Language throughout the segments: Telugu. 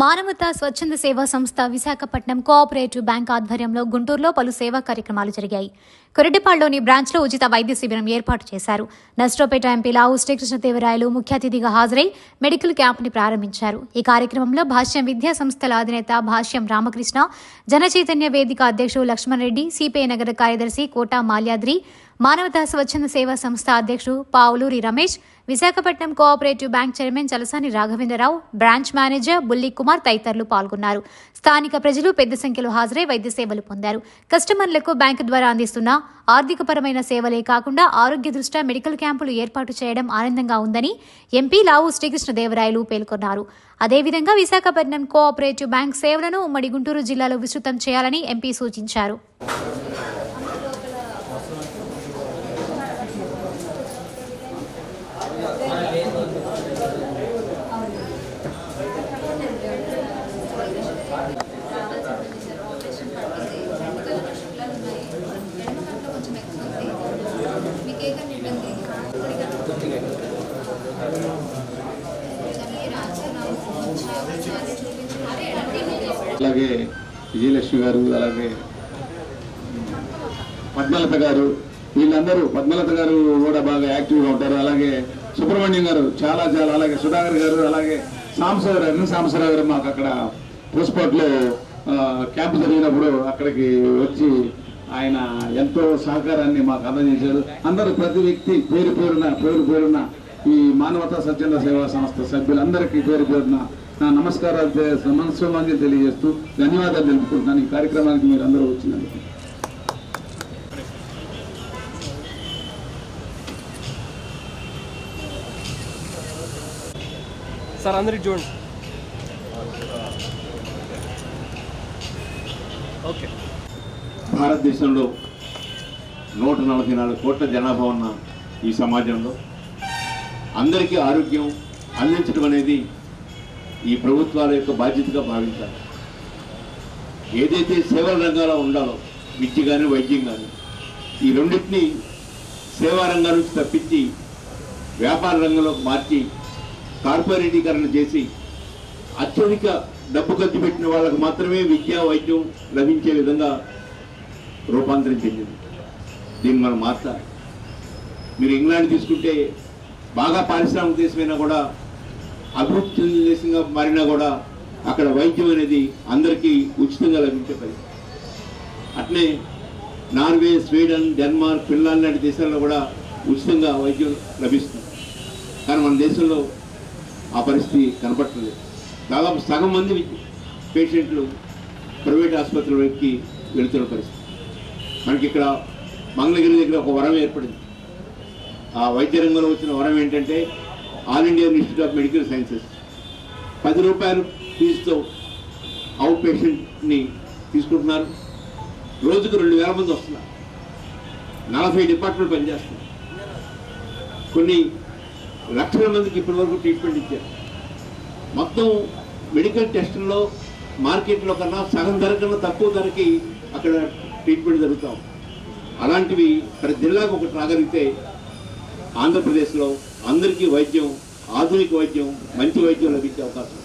మానవతా స్వచ్ఛంద సేవా సంస్థ విశాఖపట్నం కోఆపరేటివ్ బ్యాంక్ ఆధ్వర్యంలో గుంటూరులో పలు సేవా కార్యక్రమాలు జరిగాయి. కొరటిపాడులోని బ్రాంచ్లో ఉచిత వైద్య శిబిరం ఏర్పాటు చేశారు. నష్టోపేట ఎంపీ లావు శ్రీకృష్ణదేవరాయలు ముఖ్య అతిథిగా హాజరై మెడికల్ క్యాంప్ని ప్రారంభించారు. ఈ కార్యక్రమంలో భాష్యం విద్యా సంస్థల అధినేత భాష్యం రామకృష్ణ జనచైతన్య వేదిక అధ్యక్షుడు లక్ష్మణ్ రెడ్డి సిపిఐ నగర కార్యదర్శి కోటా మాల్యాద్రి మానవతా స్వచ్ఛంద సేవా సంస్థ అధ్యక్షుడు Pavuluri Ramesh Visakhapatnam cooperative bank chairman Chalasani Raghavendrarao branch manager Bulli Kumar తదితరులు పాల్గొన్నారు. స్థానిక ప్రజలు పెద్ద సంఖ్యలో హాజరై వైద్య సేవలు పొందారు. కస్టమర్లకు బ్యాంకు ద్వారా అందిస్తున్న ఆర్థికపరమైన సేవలే కాకుండా ఆరోగ్య దృష్ట్యా మెడికల్ క్యాంపులు ఏర్పాటు చేయడం ఆనందంగా ఉందని ఎంపీ లావు శ్రీకృష్ణదేవరాయలు పేర్కొన్నారు. అదేవిధంగా విశాఖపట్నం కోఆపరేటివ్ బ్యాంక్ సేవలను ఉమ్మడి గుంటూరు జిల్లాలో విస్తృతం చేయాలని ఎంపీ సూచించారు. అలాగే విజయలక్ష్మి గారు అలాగే పద్మలత గారు వీళ్ళందరూ పద్మలత గారు కూడా బాగా యాక్టివ్గా ఉంటారు. అలాగే సుబ్రహ్మణ్యం గారు చాలా చాలా అలాగే సుధాకర్ గారు అలాగే సాంబసరావు గారు సాంబశివరావు గారు మాకు అక్కడ పుష్పట్లో క్యాంప్ జరిగినప్పుడు అక్కడికి వచ్చి ఆయన ఎంతో సహకారాన్ని మాకు అందజేశారు. అందరూ ప్రతి వ్యక్తి పేరు పేరున పేరు పేరున ఈ మానవతా స్వచ్ఛంద సేవా సంస్థ సభ్యులందరికీ పేరు పేరున నా నమస్కారాలు మనస్సులోంచి తెలియజేస్తూ ధన్యవాదాలు తెలుపుకుంటున్నాను. ఈ కార్యక్రమానికి మీరు అందరూ వచ్చినందుకు. సార్ అందరికి చూడండి. ఓకే. భారతదేశంలో నూట నలభై నాలుగు కోట్ల జనాభా ఉన్న ఈ సమాజంలో అందరికీ ఆరోగ్యం అందించడం అనేది ఈ ప్రభుత్వాల యొక్క బాధ్యతగా భావించాలి. ఏదైతే సేవల రంగాల్లో ఉండాలో విద్య కానీ వైద్యం కానీ ఈ రెండింటిని సేవా రంగం నుంచి తప్పించి వ్యాపార రంగంలోకి మార్చి కార్పొరేటీకరణ చేసి అత్యధిక డబ్బు ఖర్చు పెట్టిన వాళ్ళకు మాత్రమే విద్య వైద్యం లభించే విధంగా రూపాంతరం చెందింది. దీన్ని మనం మార్చాలి. మీరు ఇంగ్లాండ్ తీసుకుంటే బాగా పారిశ్రామిక దేశమైనా కూడా అభివృద్ధి చెందిన దేశంగా మారినా కూడా అక్కడ వైద్యం అనేది అందరికీ ఉచితంగా లభించే పరిస్థితి. అట్లే నార్వే స్వీడన్ డెన్మార్క్ ఫిన్లాండ్ లాంటి దేశాల్లో కూడా ఉచితంగా వైద్యం లభిస్తుంది. కానీ మన దేశంలో ఆ పరిస్థితి కనపడుతుంది దాదాపు సగం మంది పేషెంట్లు ప్రైవేట్ ఆసుపత్రులకి వెళుతున్న పరిస్థితి. మనకి ఇక్కడ మంగళగిరి దగ్గర ఒక వరం ఏర్పడింది. ఆ వైద్య రంగంలో వచ్చిన వరం ఏంటంటే All India Institute of Medical Sciences. పది రూపాయలు ఫీజుతో అవుట్ పేషెంట్ని తీసుకుంటున్నారు. రోజుకు రెండు వేల మంది వస్తున్నారు. నలభై డిపార్ట్మెంట్ పనిచేస్తున్నారు కొన్ని లక్షల మందికి ఇప్పటివరకు ట్రీట్మెంట్ ఇచ్చారు. మొత్తం మెడికల్ టెస్టుల్లో మార్కెట్లో కన్నా సగం ధర కన్నా తక్కువ ధరకి అక్కడ ట్రీట్మెంట్ జరుగుతాం అలాంటివి ప్రతి జిల్లాకు ఒకటి రాగలిగితే ఆంధ్రప్రదేశ్లో అందరికీ వైద్యం ఆధునిక వైద్యం మంచి వైద్యం లభించే అవకాశం.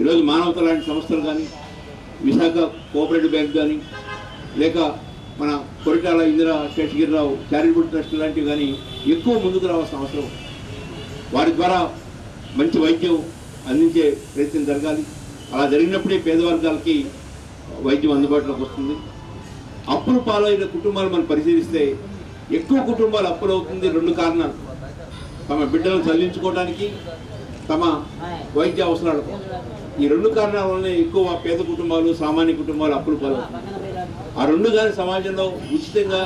ఈరోజు మానవత లాంటి సంస్థలు కానీ విశాఖ కోఆపరేటివ్ బ్యాంక్ కానీ లేక మన కొరిటాల ఇందిరా శేషగిరిరావు చారిటబుల్ ట్రస్ట్ లాంటివి కానీ ఎక్కువ ముందుకు రావాల్సిన అవసరం. వారి ద్వారా మంచి వైద్యం అందించే ప్రయత్నం జరగాలి. అలా జరిగినప్పుడే పేద వర్గాలకి వైద్యం అందుబాటులోకి వస్తుంది. అప్పులు పాలైన కుటుంబాలు మనం పరిశీలిస్తే ఎక్కువ కుటుంబాలు అప్పులు అవుతుంది రెండు కారణాలు. తమ బిడ్డలను చదివించుకోవడానికి తమ వైద్య అవసరాల ఈ రెండు కారణాల వల్లనే ఎక్కువ పేద కుటుంబాలు సామాన్య కుటుంబాలు అప్పులు పాలవుతుంది ఆ రెండు కానీ సమాజంలో ఉచితంగా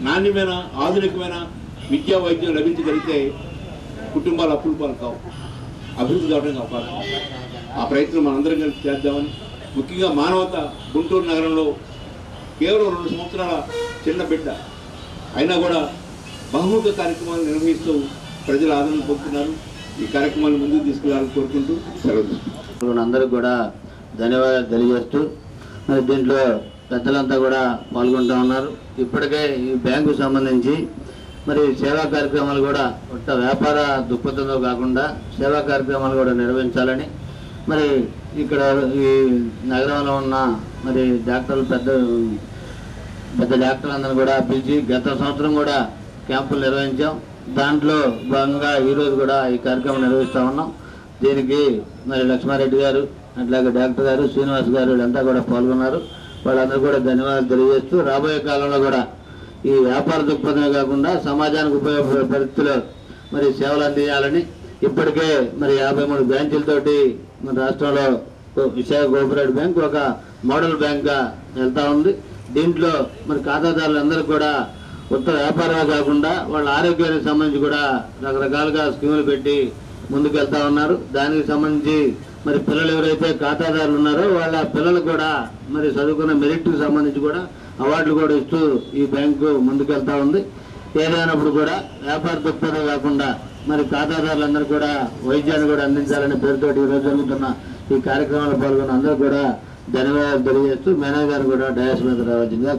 నాణ్యమైన ఆధునికమైన విద్యా వైద్యం లభించగలిగితే కుటుంబాలు అప్పులు పాలు కావు అభివృద్ధి కావడానికి అవకాశం ఆ ప్రయత్నం మనందరం కలిసి చేద్దామని ముఖ్యంగా మానవత గుంటూరు నగరంలో కేవలం రెండు సంవత్సరాల చిన్న బిడ్డ అయినా కూడా బహుముఖ కార్యక్రమాలు నిర్వహిస్తూ ప్రజలు ఆదరణ పొందుతున్నారు. ఈ కార్యక్రమాలు ముందుకు తీసుకెళ్ళాలని కోరుకుంటూ సెలవు అందరూ కూడా ధన్యవాదాలు తెలియజేస్తూ మరి దీంట్లో పెద్దలంతా కూడా పాల్గొంటూ ఉన్నారు. ఇప్పటికే ఈ బ్యాంకు సంబంధించి మరి సేవా కార్యక్రమాలు కూడా ఒక్క వ్యాపార దృక్పథంలో కాకుండా సేవా కార్యక్రమాలు కూడా నిర్వహించాలని మరి ఇక్కడ ఈ నగరంలో ఉన్న మరి డాక్టర్లు పెద్ద పెద్ద డాక్టర్లందరూ కూడా పిలిచి గత సంవత్సరం కూడా క్యాంపులు నిర్వహించాం. దాంట్లో భాగంగా ఈరోజు కూడా ఈ కార్యక్రమం నిర్వహిస్తూ ఉన్నాం. దీనికి మరి లక్ష్మారెడ్డి గారు అట్లాగే డాక్టర్ గారు శ్రీనివాస్ గారు వీళ్ళంతా కూడా పాల్గొన్నారు. వాళ్ళందరూ కూడా ధన్యవాదాలు తెలియజేస్తూ రాబోయే కాలంలో కూడా ఈ వ్యాపార దృక్పథమే కాకుండా సమాజానికి ఉపయోగపడే పరిస్థితిలో మరి సేవలు అందించాలని ఇప్పటికే మరి యాభై మూడు బ్యాంకులతోటి మన రాష్ట్రంలో విశాఖ కోఆపరేటివ్ బ్యాంక్ ఒక మోడల్ బ్యాంక్గా వెళ్తూ ఉంది. దీంట్లో మరి ఖాతాదారులందరూ కూడా కొత్త వ్యాపారమే కాకుండా వాళ్ళ ఆరోగ్యానికి సంబంధించి కూడా రకరకాలుగా స్కీములు పెట్టి ముందుకు వెళ్తా ఉన్నారు. దానికి సంబంధించి మరి పిల్లలు ఎవరైతే ఖాతాదారులు ఉన్నారో వాళ్ళ పిల్లలు కూడా మరి చదువుకున్న మెరిట్కి సంబంధించి కూడా అవార్డులు కూడా ఇస్తూ ఈ బ్యాంకు ముందుకు వెళ్తా ఉంది. ఏదైనప్పుడు కూడా వ్యాపార దృక్పథం కాకుండా మరి ఖాతాదారులందరూ కూడా వైద్యాన్ని కూడా అందించాలనే పేరుతో ఈరోజు జరుగుతున్న ఈ కార్యక్రమంలో పాల్గొన్న అందరూ కూడా ధన్యవాదాలు తెలియజేస్తూ మేనేజర్ కూడా డయాస్ మీద రావాల్సిందిగా